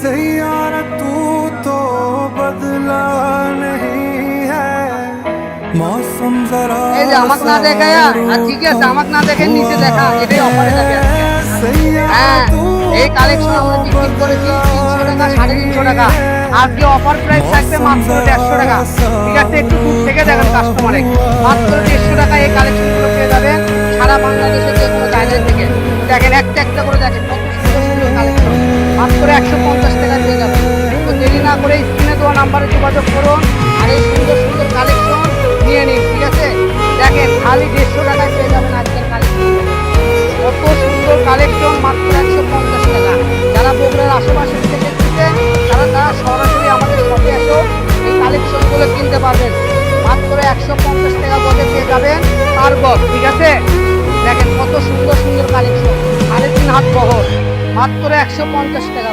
सैयारा तू तो बदला नहीं है मौसम जरा এই যে আমাকে না দেখায় আর ঠিক আছে আমাকে না দেখে নিচে দেখা এটাই অফারে যাবে আজকে। হ্যাঁ এই কালেকশন আমরা বিক্রি করেছি তিনশো টাকা সাড়ে তিনশো টাকা আজকে অফার প্রাইস থাকবে মাত্র দেড়শো টাকা ঠিক আছে একটু দূর থেকে দেখেন কাস্টমারে মাত্র দেড়শো টাকা এই কালেকশনগুলো পেয়ে যাবেন সারা বাংলাদেশের যে কোনো জায়গা থেকে দেখেন একটা একটা করে দেখেন কত সুন্দর সুন্দর কালেকশন মাত্র একশো পঞ্চাশ টাকা পেয়ে যাবেন তো দেরি না করে স্ক্রিনে দেওয়া নাম্বারে যোগাযোগ করুন আর এই সুন্দর সুন্দর কালেকশন নিয়ে নিন, ঠিক আছে? দেখেন, খালি দেড়শো টাকায় পেয়ে যাবেন আজকের কালেকশন কত সুন্দর কালেকশন মাত্র একশো পঞ্চাশ টাকা। যারা বগুড়ার আশেপাশে থেকে কিনতে, তারা তারা সরাসরি আমাদের শপে এসেও এই কালেকশনগুলো কিনতে পারবেন। মাত্র একশো পঞ্চাশ টাকা গজে পেয়ে যাবেন গজ ঠিক আছে? দেখেন, কত সুন্দর সুন্দর কালেকশন মাত্র একশো পঞ্চাশ টাকা